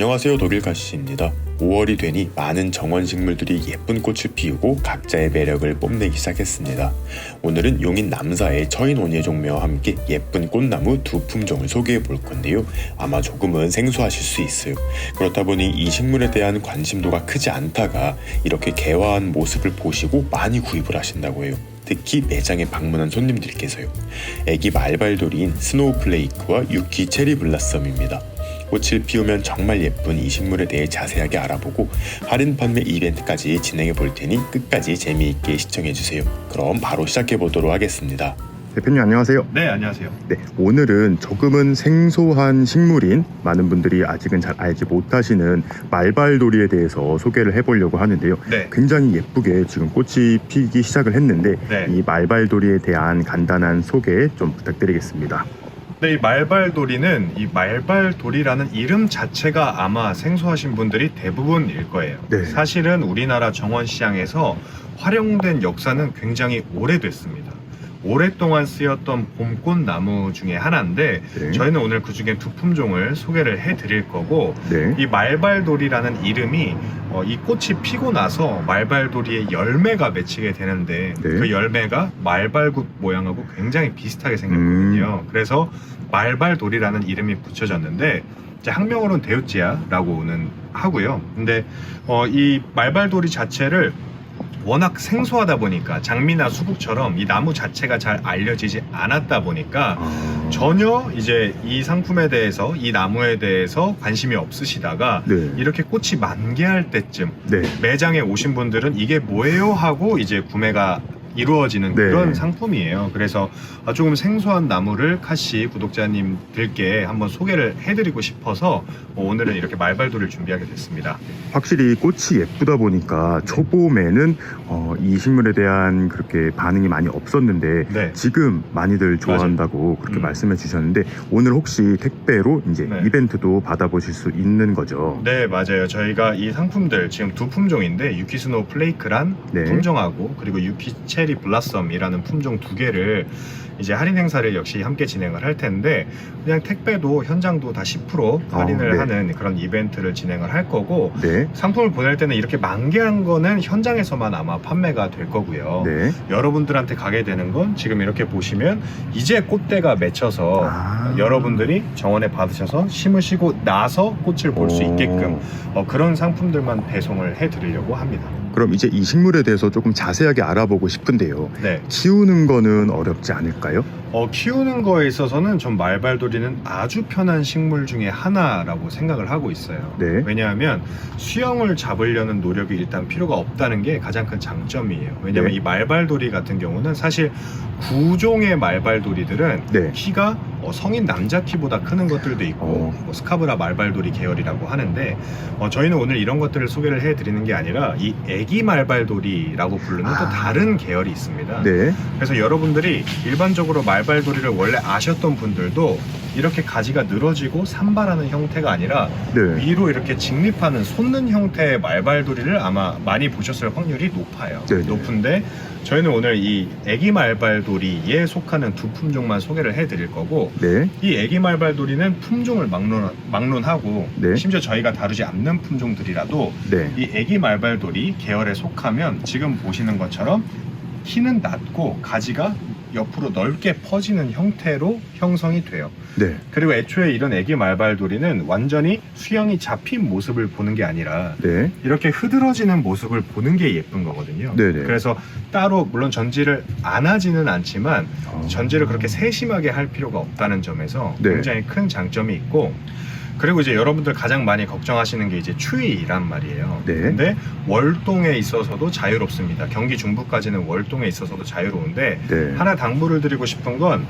안녕하세요 독일 가시입니다. 5월이 되니 많은 정원 식물들이 예쁜 꽃을 피우고 각자의 매력을 뽐내기 시작했습니다. 오늘은 용인 남사의 처인 원예 종묘와 함께 예쁜 꽃나무 두 품종을 소개해 볼 건데요. 아마 조금은 생소하실 수 있어요. 그렇다 보니 이 식물에 대한 관심도가 크지 않다가 이렇게 개화한 모습을 보시고 많이 구입을 하신다고 해요. 특히 매장에 방문한 손님들께서요. 애기 말발돌이인 스노우플레이크와 유키 체리 블라썸입니다. 꽃을 피우면 정말 예쁜 이 식물에 대해 자세하게 알아보고 할인 판매 이벤트까지 진행해 볼 테니 끝까지 재미있게 시청해 주세요. 그럼 바로 시작해 보도록 하겠습니다. 대표님 안녕하세요. 네, 안녕하세요. 네, 오늘은 조금은 생소한 식물인 많은 분들이 아직은 잘 알지 못하시는 말발돌이에 대해서 소개를 해보려고 하는데요. 네. 굉장히 예쁘게 지금 꽃이 피기 시작을 했는데 네. 이 말발돌이에 대한 간단한 소개 좀 부탁드리겠습니다. 네, 이 말발돌이는 이 말발돌이라는 이름 자체가 아마 생소하신 분들이 대부분일 거예요. 네. 사실은 우리나라 정원 시장에서 활용된 역사는 굉장히 오래됐습니다. 오랫동안 쓰였던 봄꽃 나무 중에 하나인데 네. 저희는 오늘 그 중에 두 품종을 소개를 해 드릴 거고 네. 이 말발돌이라는 이름이 어, 이 꽃이 피고 나서 말발돌이의 열매가 맺히게 되는데 네. 그 열매가 말발굽 모양하고 굉장히 비슷하게 생겼거든요. 그래서 말발돌이라는 이름이 붙여졌는데 이제 학명으로는 데우찌아라고는 하고요. 근데 어, 이 말발돌이 자체를 워낙 생소하다 보니까 장미나 수국처럼 이 나무 자체가 잘 알려지지 않았다 보니까 아, 전혀 이제 이 상품에 대해서 이 나무에 대해서 관심이 없으시다가 네. 이렇게 꽃이 만개할 때쯤 네. 매장에 오신 분들은 이게 뭐예요 하고 이제 구매가 이루어지는 네. 그런 상품이에요. 그래서 아, 조금 생소한 나무를 카시 구독자님들께 한번 소개를 해드리고 싶어서 어, 오늘은 이렇게 말발도를 준비하게 됐습니다. 확실히 꽃이 예쁘다 보니까 초봄에는 어, 이 식물에 대한 그렇게 반응이 많이 없었는데 네. 지금 많이들 좋아한다고 그렇게 음. 말씀해 주셨는데 오늘 혹시 택배로 이제 네. 이벤트도 받아보실 수 있는 거죠? 네, 맞아요. 저희가 이 상품들 지금 두 품종인데 유키스노 플레이크란 네. 품종하고 그리고 유키 체리 블라썸이라는 품종 두 개를 이제 할인 행사를 역시 함께 진행을 할 텐데 그냥 택배도 현장도 다 10% 할인을 네. 하는 그런 이벤트를 진행을 할 거고 네. 상품을 보낼 때는 이렇게 만개한 거는 현장에서만 아마 판매가 될 거고요. 네. 여러분들한테 가게 되는 건 지금 이렇게 보시면 이제 꽃대가 맺혀서 아. 여러분들이 정원에 받으셔서 심으시고 나서 꽃을 볼수 오. 있게끔 어, 그런 상품들만 배송을 해드리려고 합니다. 그럼 이제 이 식물에 대해서 조금 자세하게 알아보고 싶은데요. 네. 키우는 거는 어렵지 않을까요? 어, 키우는 거에 있어서는 전 말발돌이는 아주 편한 식물 중에 하나라고 생각을 하고 있어요. 네. 왜냐하면 수영을 잡으려는 노력이 일단 필요가 없다는 게 가장 큰 장점이에요. 왜냐하면 네. 이 말발돌이 같은 경우는 사실 구종의 말발돌이들은 네. 키가 어, 성인 남자 키보다 크는 것들도 있고 어. 뭐 스카브라 말발돌이 계열이라고 하는데 어, 저희는 오늘 이런 것들을 소개를 해드리는 게 아니라 이 애기 말발돌이라고 부르는 또 아. 다른 계열이 있습니다. 네. 그래서 여러분들이 일반적으로 말발돌이를 원래 아셨던 분들도 이렇게 가지가 늘어지고 산발하는 형태가 아니라 네. 위로 이렇게 직립하는 솟는 형태의 말발돌이를 아마 많이 보셨을 확률이 높아요. 네네. 높은데 저희는 오늘 이 애기 말발돌이에 속하는 두 품종만 소개를 해드릴 거고 네. 이 애기 말발돌이는 품종을 막론, 막론하고 네. 심지어 저희가 다루지 않는 품종들이라도 네. 이 애기 말발돌이 계열에 속하면 지금 보시는 것처럼 키는 낮고 가지가 옆으로 넓게 퍼지는 형태로 형성이 돼요. 네. 그리고 애초에 이런 애기 말발돌이는 완전히 수영이 잡힌 모습을 보는 게 아니라 네. 이렇게 흐드러지는 모습을 보는 게 예쁜 거거든요. 네네. 그래서 따로 물론 전지를 안 하지는 않지만 어. 전지를 그렇게 세심하게 할 필요가 없다는 점에서 네. 굉장히 큰 장점이 있고 그리고 이제 여러분들 가장 많이 걱정하시는 게 이제 추위란 말이에요. 네. 근데 월동에 있어서도 자유롭습니다. 경기 중부까지는 월동에 있어서도 자유로운데 네. 하나 당부를 드리고 싶은 건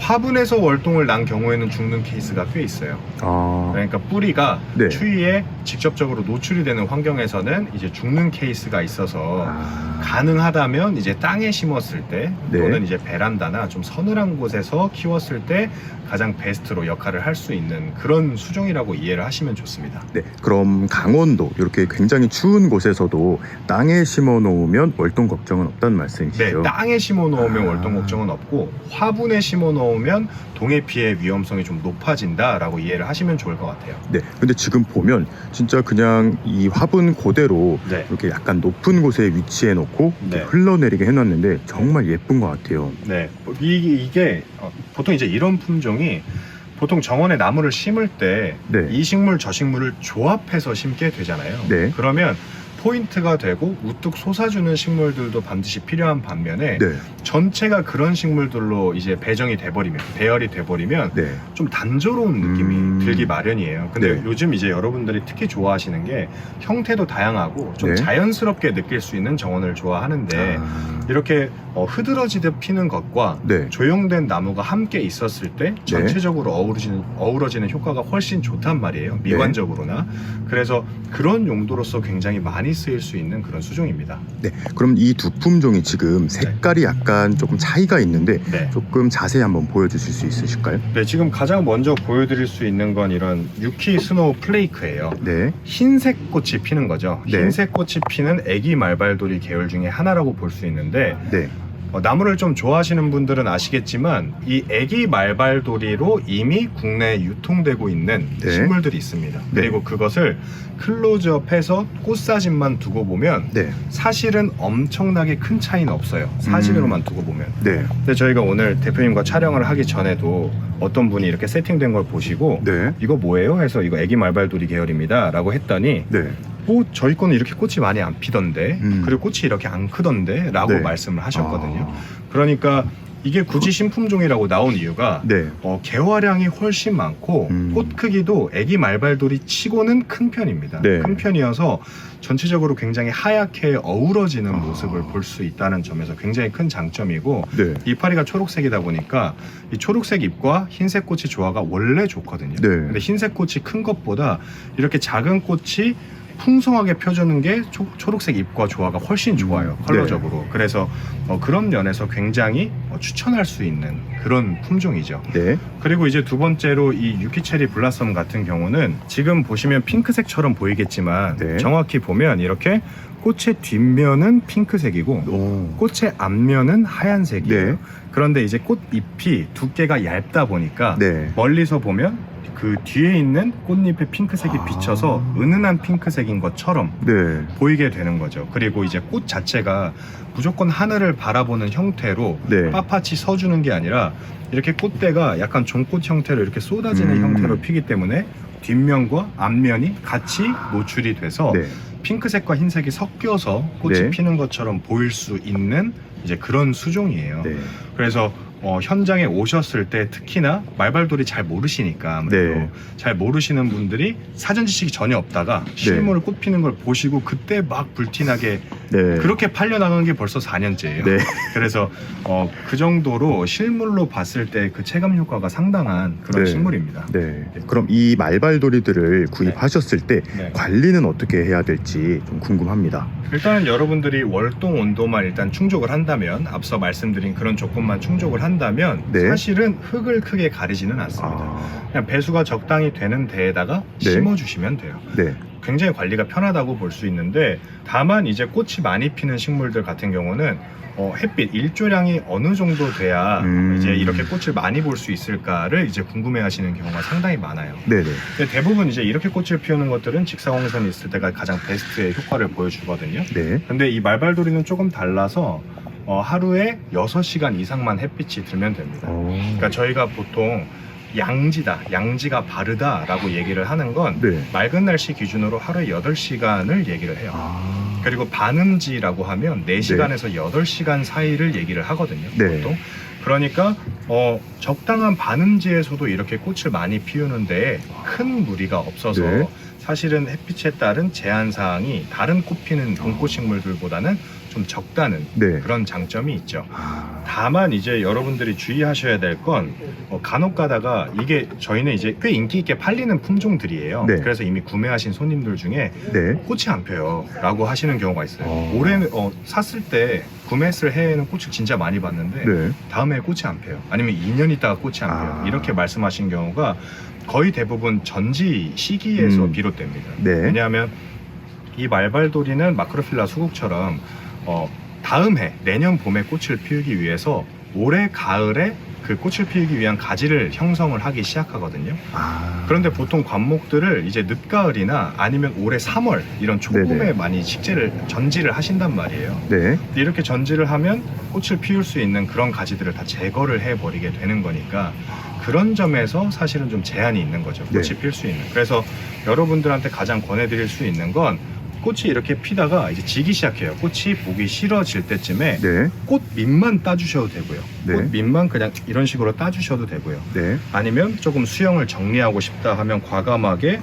화분에서 월동을 난 경우에는 죽는 케이스가 꽤 있어요. 아. 그러니까 뿌리가 네. 추위에 직접적으로 노출이 되는 환경에서는 이제 죽는 케이스가 있어서 아. 가능하다면 이제 땅에 심었을 때 네. 또는 이제 베란다나 좀 서늘한 곳에서 키웠을 때 가장 베스트로 역할을 할 수 있는 그런 수종이라고 이해를 하시면 좋습니다. 네. 그럼 강원도 이렇게 굉장히 추운 곳에서도 땅에 심어 놓으면 월동 걱정은 없다는 네, 말씀이시죠? 땅에 심어 놓으면 아. 월동 걱정은 없고 화분에 심어 놓으면 심어오면 동해 피해 위험성이 좀 높아진다라고 이해를 하시면 좋을 것 같아요. 네. 근데 지금 보면 진짜 그냥 이 화분 그대로 네. 이렇게 약간 높은 곳에 위치해 놓고 네. 흘러내리게 해놨는데 정말 예쁜 것 같아요. 네, 이게, 이게 어, 보통 이제 이런 품종이 보통 정원에 나무를 심을 때이 네. 식물 저 식물을 조합해서 심게 되잖아요. 네. 그러면 포인트가 되고 우뚝 솟아주는 식물들도 반드시 필요한 반면에 네. 전체가 그런 식물들로 이제 배정이 돼버리면 배열이 돼버리면 네. 좀 단조로운 느낌이 음. 들기 마련이에요. 근데 네. 요즘 이제 여러분들이 특히 좋아하시는 게 형태도 다양하고 좀 네. 자연스럽게 느낄 수 있는 정원을 좋아하는데 아, 이렇게 어, 흐드러지듯 피는 것과 네. 조형된 나무가 함께 있었을 때 전체적으로 어우러지는, 어우러지는 효과가 훨씬 좋단 말이에요. 미관적으로나. 그래서 그런 용도로서 굉장히 많이 쓰일 수 있는 그런 수종입니다. 네. 그럼 이 두 품종이 지금 색깔이 약간 조금 차이가 있는데 네. 조금 자세히 한번 보여주실 수 있으실까요? 네, 지금 가장 먼저 보여드릴 수 있는 건 이런 유키 스노우 플레이크예요. 네. 흰색 꽃이 피는 거죠. 네. 흰색 꽃이 피는 애기 말발돌이 계열 중에 하나라고 볼 수 있는데 네. 어, 나무를 좀 좋아하시는 분들은 아시겠지만 이 애기 말발돌이로 이미 국내에 유통되고 있는 네. 식물들이 있습니다. 네. 그리고 그것을 클로즈업해서 꽃사진만 두고 보면 네. 사실은 엄청나게 큰 차이는 없어요. 사진으로만 두고 보면. 네. 근데 저희가 오늘 대표님과 촬영을 하기 전에도 어떤 분이 이렇게 세팅된 걸 보시고 네. 이거 뭐예요? 해서 이거 애기 말발돌이 계열입니다. 라고 했더니 네. 뭐 저희 거는 이렇게 꽃이 많이 안 피던데 음. 그리고 꽃이 이렇게 안 크던데 라고 네. 말씀을 하셨거든요. 아, 그러니까 이게 굳이 신품종이라고 나온 이유가 네. 어, 개화량이 훨씬 많고 음. 꽃 크기도 애기 말발돌이 치고는 큰 편입니다. 네. 큰 편이어서 전체적으로 굉장히 하얗게 어우러지는 아. 모습을 볼 수 있다는 점에서 굉장히 큰 장점이고 네. 이파리가 초록색이다 보니까 이 초록색 잎과 흰색 꽃이 조화가 원래 좋거든요. 네. 근데 흰색 꽃이 큰 것보다 이렇게 작은 꽃이 풍성하게 펴주는 게 초, 초록색 잎과 조화가 훨씬 좋아요 음, 컬러적으로 그래서 어, 그런 면에서 굉장히 어, 추천할 수 있는 그런 품종이죠 네. 그리고 이제 두 번째로 이 유키체리 블라썸 같은 경우는 지금 보시면 핑크색처럼 보이겠지만 네. 정확히 보면 이렇게 꽃의 뒷면은 핑크색이고 오. 꽃의 앞면은 하얀색이에요 네. 그런데 이제 꽃잎이 두께가 얇다 보니까 네. 멀리서 보면 그 뒤에 있는 꽃잎의 핑크색이 아. 비쳐서 은은한 핑크색인 것처럼 네. 보이게 되는 거죠. 그리고 이제 꽃 자체가 무조건 하늘을 바라보는 형태로 네. 빳빳이 서주는 게 아니라 이렇게 꽃대가 약간 종꽃 형태로 이렇게 쏟아지는 음. 형태로 피기 때문에 뒷면과 앞면이 같이 노출이 돼서 네. 핑크색과 흰색이 섞여서 꽃이 네. 피는 것처럼 보일 수 있는 이제 그런 수종이에요. 네. 그래서 어, 현장에 오셨을 때 특히나 말발돌이 잘 모르시니까 아무래도 네. 잘 모르시는 분들이 사전 지식이 전혀 없다가 실물을 꽃 피는 걸 보시고 그때 막 불티나게 네. 그렇게 팔려 나간 게 벌써 4년째예요. 네. 그래서 어, 그 정도로 실물로 봤을 때 그 체감 효과가 상당한 그런 네. 식물입니다. 네. 그럼 이 말발돌이들을 구입하셨을 때 네. 관리는 어떻게 해야 될지 좀 궁금합니다. 일단은 여러분들이 월동 온도만 일단 충족을 한다면 앞서 말씀드린 그런 조건만 충족을 한다면 네. 사실은 흙을 크게 가리지는 않습니다. 아. 그냥 배수가 적당히 되는 데에다가 네. 심어주시면 돼요. 네. 굉장히 관리가 편하다고 볼 수 있는데 다만 이제 꽃이 많이 피는 식물들 같은 경우는 어, 햇빛 일조량이 어느 정도 돼야 음. 이제 이렇게 꽃을 많이 볼 수 있을까를 이제 궁금해하시는 경우가 상당히 많아요. 네, 네. 근데 대부분 이제 이렇게 꽃을 피우는 것들은 직사광선이 있을 때가 가장 베스트의 효과를 보여주거든요. 네. 근데 이 말발돌이는 조금 달라서 어, 하루에 6시간 이상만 햇빛이 들면 됩니다. 어. 그러니까 저희가 보통 양지다, 양지가 바르다라고 얘기를 하는 건 네. 맑은 날씨 기준으로 하루에 8시간을 얘기를 해요. 아. 그리고 반음지라고 하면 4시간에서 8시간 사이를 얘기를 하거든요. 네. 보통. 그러니까 어, 적당한 반음지에서도 이렇게 꽃을 많이 피우는데 큰 무리가 없어서 네. 사실은 햇빛에 따른 제한 사항이 다른 꽃 피는 봄꽃 식물들보다는 좀 적다는 네. 그런 장점이 있죠. 아. 다만 이제 여러분들이 주의하셔야 될 건 간혹 가다가 이게 저희는 이제 꽤 인기 있게 팔리는 품종들이에요. 네. 그래서 이미 구매하신 손님들 중에 네. 꽃이 안 펴요 라고 하시는 경우가 있어요. 어. 올해 어, 샀을 때 구매했을 해에는 꽃을 진짜 많이 봤는데 네. 다음에 꽃이 안 펴요. 아니면 2년 있다가 꽃이 안 펴요. 아. 이렇게 말씀하신 경우가 거의 대부분 전지 시기에서 음. 비롯됩니다. 네. 왜냐하면 이 말발돌이는 마크로필라 수국처럼 어, 다음 해 내년 봄에 꽃을 피우기 위해서 올해 가을에 그 꽃을 피우기 위한 가지를 형성을 하기 시작하거든요. 아. 그런데 보통 관목들을 이제 늦가을이나 아니면 올해 3월 이런 초봄에 네네. 많이 식재를 전지를 하신단 말이에요. 네. 이렇게 전지를 하면 꽃을 피울 수 있는 그런 가지들을 다 제거를 해버리게 되는 거니까 그런 점에서 사실은 좀 제한이 있는 거죠. 꽃이 네. 필수 있는. 그래서 여러분들한테 가장 권해드릴 수 있는 건 꽃이 이렇게 피다가 이제 지기 시작해요. 꽃이 보기 싫어질 때쯤에 네. 꽃 밑만 따주셔도 되고요. 네. 꽃 밑만 그냥 이런 식으로 따주셔도 되고요. 네. 아니면 조금 수영을 정리하고 싶다 하면 과감하게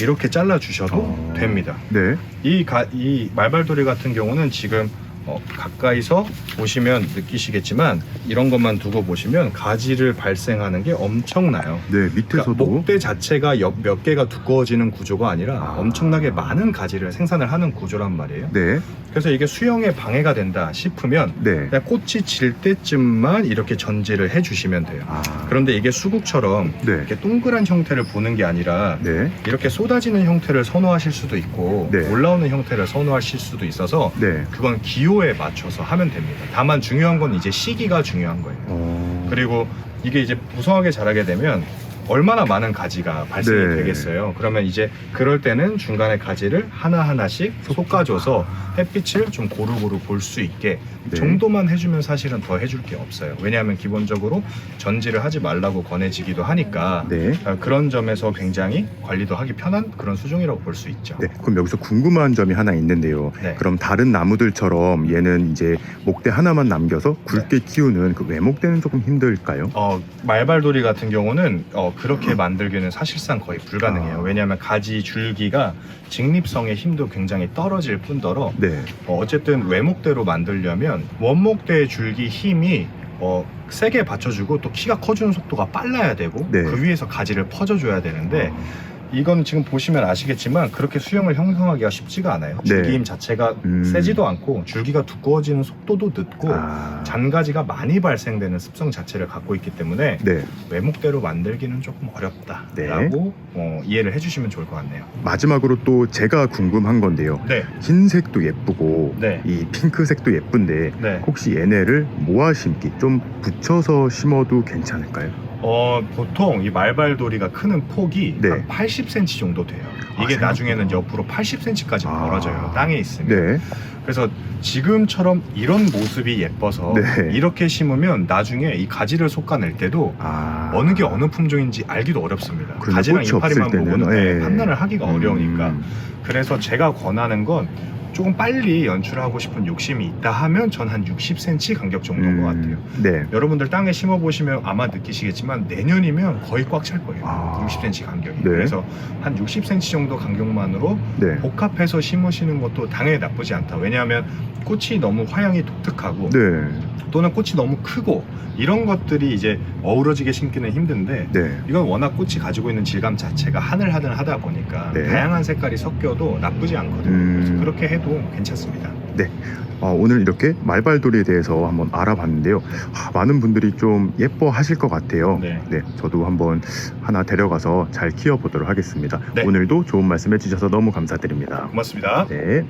이렇게 잘라 주셔도 어. 됩니다. 네. 이, 가, 이 말발도리 같은 경우는 지금 어, 가까이서 보시면 느끼시겠지만 이런 것만 두고 보시면 가지를 발생하는 게 엄청나요. 네. 그러니까 밑에서도 목대 자체가 옆- 몇 개가 두꺼워지는 구조가 아니라 아. 엄청나게 많은 가지를 생산을 하는 구조란 말이에요. 네. 그래서 이게 수영에 방해가 된다 싶으면 네. 그냥 꽃이 질 때쯤만 이렇게 전지를 해주시면 돼요. 아. 그런데 이게 수국처럼 네. 이렇게 동그란 형태를 보는 게 아니라 네. 이렇게 쏟아지는 형태를 선호하실 수도 있고 네. 올라오는 형태를 선호하실 수도 있어서 네. 그건 기호에 맞춰서 하면 됩니다. 다만 중요한 건 이제 시기가 중요한 거예요. 어. 그리고 이게 이제 무성하게 자라게 되면 얼마나 많은 가지가 발생이 네. 되겠어요. 그러면 이제 그럴 때는 중간에 가지를 하나하나씩 솎아줘서 햇빛을 좀 고루고루 볼 수 있게 네. 정도만 해주면 사실은 더 해줄 게 없어요. 왜냐하면 기본적으로 전지를 하지 말라고 권해지기도 하니까 네. 어, 그런 점에서 굉장히 관리도 하기 편한 그런 수종이라고 볼 수 있죠. 네, 그럼 여기서 궁금한 점이 하나 있는데요. 네. 그럼 다른 나무들처럼 얘는 이제 목대 하나만 남겨서 굵게 키우는 그 외목대는 조금 힘들까요? 어, 말발돌이 같은 경우는 어, 그렇게 만들기는 사실상 거의 불가능해요. 아. 왜냐하면 가지 줄기가 직립성의 힘도 굉장히 떨어질 뿐더러 네. 어, 어쨌든 외목대로 만들려면 원목대의 줄기 힘이 어, 세게 받쳐주고 또 키가 커지는 속도가 빨라야 되고 네. 그 위에서 가지를 퍼져줘야 되는데 어, 이건 지금 보시면 아시겠지만 그렇게 수영을 형성하기가 쉽지가 않아요. 네. 줄기 힘 자체가 음. 세지도 않고 줄기가 두꺼워지는 속도도 늦고 아. 잔가지가 많이 발생되는 습성 자체를 갖고 있기 때문에 네. 외목대로 만들기는 조금 어렵다라고 어, 이해를 해주시면 좋을 것 같네요. 마지막으로 또 제가 궁금한 건데요. 네, 흰색도 예쁘고 네. 이 핑크색도 예쁜데 네. 혹시 얘네를 모아 심기 좀 붙여서 심어도 괜찮을까요? 어, 보통 이 말발도리가 크는 폭이 네. 한 80cm 정도 돼요. 아, 이게 생각보다. 나중에는 옆으로 80cm까지 아. 벌어져요. 땅에 있으면. 네. 그래서 지금처럼 이런 모습이 예뻐서 네. 이렇게 심으면 나중에 이 가지를 솎아낼 때도 아. 어느 게 어느 품종인지 알기도 어렵습니다. 가지랑 이파리만 보고는 네, 예. 판단을 하기가 어려우니까. 음. 그래서 제가 권하는 건 조금 빨리 연출하고 싶은 욕심이 있다 하면 전 한 60cm 간격 정도인 것 같아요. 음. 네. 여러분들 땅에 심어 보시면 아마 느끼시겠지만 내년이면 거의 꽉 찰 거예요. 아. 60cm 간격이. 네. 그래서 한 60cm 정도 간격만으로 네. 복합해서 심으시는 것도 당연히 나쁘지 않다. 왜냐하면 꽃이 너무 화형이 독특하고 네. 또는 꽃이 너무 크고 이런 것들이 이제 어우러지게 심기는 힘든데 네. 이건 워낙 꽃이 가지고 있는 질감 자체가 하늘하늘하다 보니까 네. 다양한 색깔이 섞여도 나쁘지 않거든요. 음. 그래서 그렇게 해도 괜찮습니다. 어, 오늘 이렇게 말발돌이에 대해서 한번 알아봤는데요. 아, 많은 분들이 좀 예뻐하실 것 같아요. 네. 저도 한번 하나 데려가서 잘 키워보도록 하겠습니다. 네. 오늘도 좋은 말씀 해주셔서 너무 감사드립니다. 고맙습니다. 네.